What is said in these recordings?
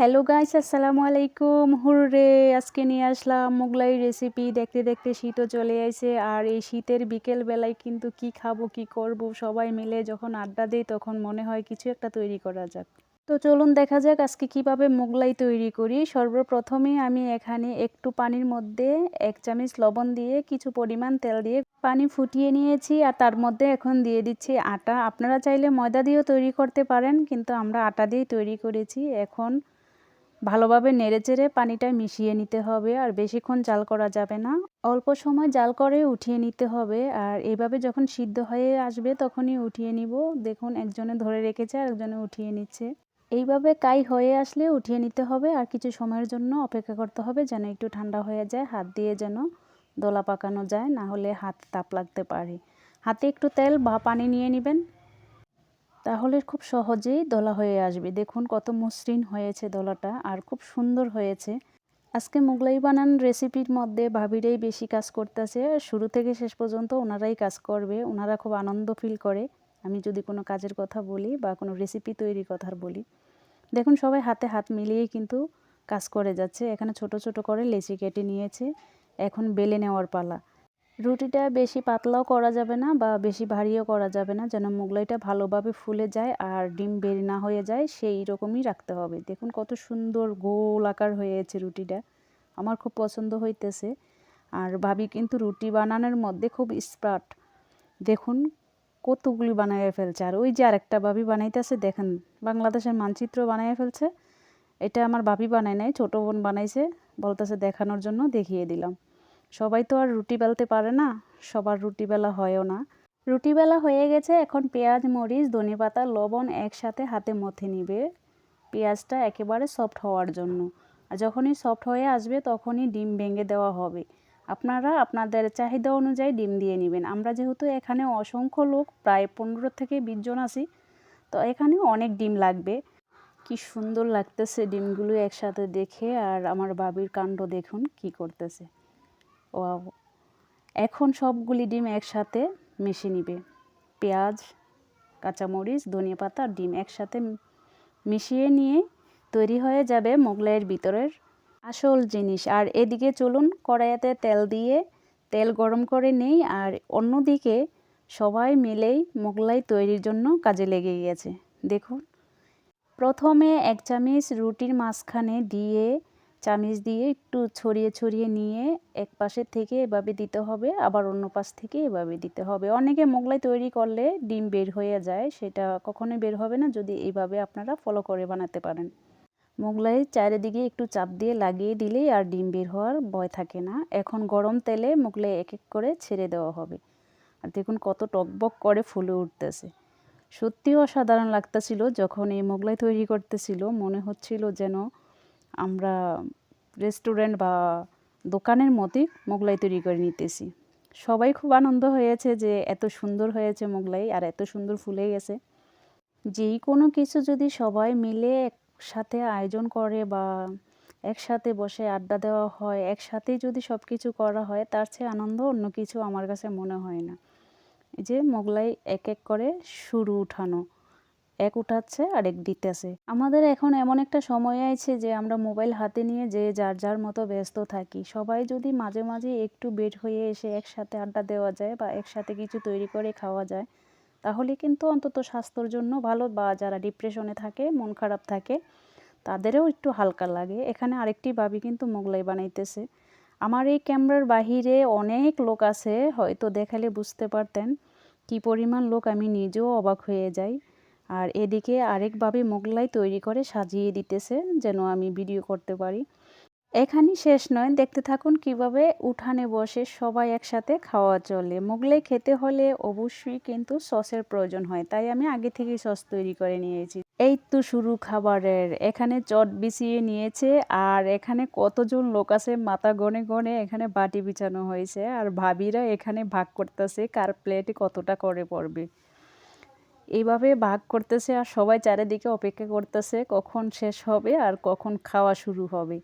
Hello guys, আসসালামু আলাইকুম। Hurray, আজকে নিয়ে আসলাম মোগলাই রেসিপি দেখতে দেখতে শীতও চলে আসে আর এই শীতের বিকেল বেলায় কিন্তু কি খাব, কি করব, সবাই মিলে যখন আড্ডা দেই তখন মনে হয় কিছু একটা তৈরি করা যাক। তো চলুন দেখা যাক আজকে কীভাবে মোগলাই তৈরি করি। সর্বপ্রথমে আমি এখানে একটু পানির মধ্যে এক চামচ লবণ দিয়ে কিছু পরিমাণ তেল দিয়ে পানি ফুটিয়ে নিয়েছি আর তার মধ্যে এখন দিয়ে দিচ্ছি আটা। আপনারা চাইলে ময়দা দিয়েও তৈরি করতে পারেন, কিন্তু আমরা আটা দিয়েই তৈরি করেছি। এখন ভালোভাবে নেড়েচেড়ে পানিটা মিশিয়ে নিতে হবে আর বেশিক্ষণ জাল করা যাবে না। অল্প সময় জাল করে উঠিয়ে নিতে হবে আর এইভাবে যখন সিদ্ধ হয়ে আসবে তখনই উঠিয়ে নিব। দেখুন একজনে ধরে রেখেছে আর একজনে উঠিয়ে নিচ্ছে। এইভাবে কাই হয়ে আসলে উঠিয়ে নিতে হবে আর কিছু সময়ের জন্য অপেক্ষা করতে হবে যেন একটু ঠান্ডা হয়ে যায়, হাত দিয়ে যেন দোলা পাকানো যায়, না হলে হাত তাপ লাগতে পারে। হাতে একটু তেল বা পানি নিয়ে নেবেন। তাহলে খুব সহজেই দলা হয়ে আসবে। দেখুন কত মসৃণ হয়েছে দলাটা আর খুব সুন্দর হয়েছে। আজকে মোগলাই বানান রেসিপির মধ্যে ভাবিরাই বেশি কাজ করতেছে। শুরু থেকে শেষ পর্যন্ত ওনারাই কাজ করবে। ওনারা খুব আনন্দ ফিল করে। আমি যদি কোনো কাজের কথা বলি বা কোনো রেসিপি তৈরির কথা বলি। দেখুন সবাই হাতে হাত মিলিয়েই কিন্তু কাজ করে যাচ্ছে। এখানে ছোট ছোট করে লেচি কেটে নিয়েছে। এখন বেলে নেওয়ার পালা। রুটিটা বেশি পাতলাও করা যাবে না বা বেশি ভারীও করা যাবে না, যেন মোগলাইটা ভালোভাবে ফুলে যায় আর ডিম বের না হয়ে যায়, সেই রকমই রাখতে হবে। দেখুন কত সুন্দর গোল আকার হয়েছে রুটিটা। আমার খুব পছন্দ হইতেছে। আর ভাবি কিন্তু রুটি বানানোর মধ্যে খুব স্পার্ট দেখুন কতগুলি বানাইয়া ফেলছে। আর ওই যে আরেকটা ভাবি বানাইতেছে, দেখেন বাংলাদেশের মানচিত্র বানাইয়া ফেলছে। এটা আমার ভাবি বানায় নাই, ছোটো বোন বানাইছে, বলতেছে দেখানোর জন্য দেখিয়ে দিলাম। সবাই তো আর রুটি বেলতে পারে না, সবার রুটি বেলা হয়ও না। রুটি বেলা হয়ে গেছে, এখন পেঁয়াজ, মরিচ, ধনে পাতা, লবণ একসাথে হাতে মথে নিবে। পেঁয়াজটা একেবারে সফট হওয়ার জন্য। আর যখনই সফট হয়ে আসবে, তখনই ডিম ভেঙে দেওয়া হবে। আপনারা আপনাদের চাহিদা অনুযায়ী ডিম দিয়ে নেবেন। আমরা যেহেতু এখানে অসংখ্য লোক, প্রায় পনেরো থেকে বিশ জন আছি, তো এখানে অনেক ডিম লাগবে। কি সুন্দর লাগতেছে ডিমগুলো একসাথে দেখে, আর আমার বাবির কাণ্ড দেখুন কি করতেছে। এখন সবগুলি ডিম একসাথে মিশে নিবে। পেঁয়াজ, কাঁচামরিচ, ধনিয়া পাতা ডিম একসাথে মিশিয়ে নিয়ে তৈরি হয়ে যাবে মোগলাইয়ের ভিতরের আসল জিনিস। আর এদিকে চলুন কড়াইয়াতে তেল দিয়ে তেল গরম করে নেই আর অন্যদিকে সবাই মিলেই মোগলাই তৈরির জন্য কাজে লেগে গিয়েছে। দেখুন। প্রথমে এক চামচ রুটির মাঝখানে দিয়ে চামিচ দিয়ে একটু ছড়িয়ে ছড়িয়ে নিয়ে এক পাশের থেকে এভাবে দিতে হবে, আবার অন্য পাশ থেকে এভাবে দিতে হবে। অনেকে মোগলাই তৈরি করলে ডিম বের হয়ে যায়, সেটা কখনোই বের হবে না, যদি এইভাবে আপনারা ফলো করে বানাতে পারেন। মোগলাই চারিদিকে একটু চাপ দিয়ে লাগিয়ে দিলেই আর ডিম বের হওয়ার ভয় থাকে না। এখন গরম তেলে মোগলাই এক এক করে ছেড়ে দেওয়া হবে। আর দেখুন কত টকবক করে ফুলে উঠতেছে। সত্যিও অসাধারণ লাগতেছিল যখন এই মোগলাই তৈরি করতেছিল, মনে হচ্ছিল যেন আমরা রেস্টুরেন্ট বা দোকানের মতোই মোগলাই তৈরি করে নিতেছি। সবাই খুব আনন্দ হয়েছে যে এত সুন্দর হয়েছে মোগলাই আর এত সুন্দর ফুলে গেছে। যেই কোনো কিছু যদি সবাই মিলে একসাথে আয়োজন করে বা একসাথে বসে আড্ডা দেওয়া হয়, একসাথেই যদি সব কিছু করা হয়, তার চেয়ে আনন্দ অন্য কিছু আমার কাছে মনে হয় না। যে মোগলাই এক এক করে শুরু উঠানো। এক উঠাচ্ছে আর এক দিতেছে। আমাদের এখন এমন একটা সময় আছে যে আমরা মোবাইল হাতে নিয়ে যে যার যার মতো ব্যস্ত থাকি। সবাই যদি মাঝে মাঝে একটু বের হয়ে এসে একসাথে আড্ডা দেওয়া যায় বা একসাথে কিছু তৈরি করে খাওয়া যায়, তাহলে কিন্তু অন্তত স্বাস্থ্যর জন্য ভালো বা যারা ডিপ্রেশনে থাকে, মন খারাপ থাকে, তাদেরও একটু হালকা লাগে। এখানে আরেকটি ভাবি কিন্তু মোগলাই বানাইতেছে। আমার এই ক্যামেরার বাহিরে অনেক লোক আছে, হয়তো দেখালে বুঝতে পারতেন কি পরিমাণ লোক আমি নিজেও অবাক হয়ে যাই। আর এদিকে আরেকভাবে মোগলাই তৈরি করে সাজিয়ে দিতেছে যেন আমি ভিডিও করতে পারি। এখানেই শেষ নয়, দেখতে থাকুন কীভাবে উঠানে বসে সবাই একসাথে খাওয়া চলে। মোগলাই খেতে হলে অবশ্যই কিন্তু সসের প্রয়োজন হয়, তাই আমি আগে থেকেই সস তৈরি করে নিয়েছি। এই তো শুরু খাবারের, এখানে চট বিছিয়ে নিয়েছে আর এখানে কতজন লোক আছে মাথা গনে গনে এখানে বাটি বিছানো হয়েছে। আর ভাবিরা এখানে ভাগ করতেছে কার প্লেটে কতটা করে পড়বে। এইভাবে ভাগ করতেছে আর সবাই চারিদিকে অপেক্ষা করতেছে কখন শেষ হবে আর কখন খাওয়া শুরু হবে।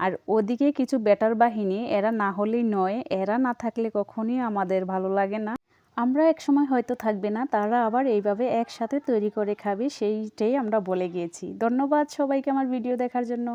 আর ওদিকে কিছু বেটার বাহিনী, এরা না হলেই নয়, এরা না থাকলে কখনই আমাদের ভালো লাগে না। আমরা এক সময় হয়তো থাকবে না, তারা আবার এইভাবে একসাথে তৈরি করে খাবে, সেইটাই আমরা বলে গিয়েছি। ধন্যবাদ সবাইকে আমার ভিডিও দেখার জন্য।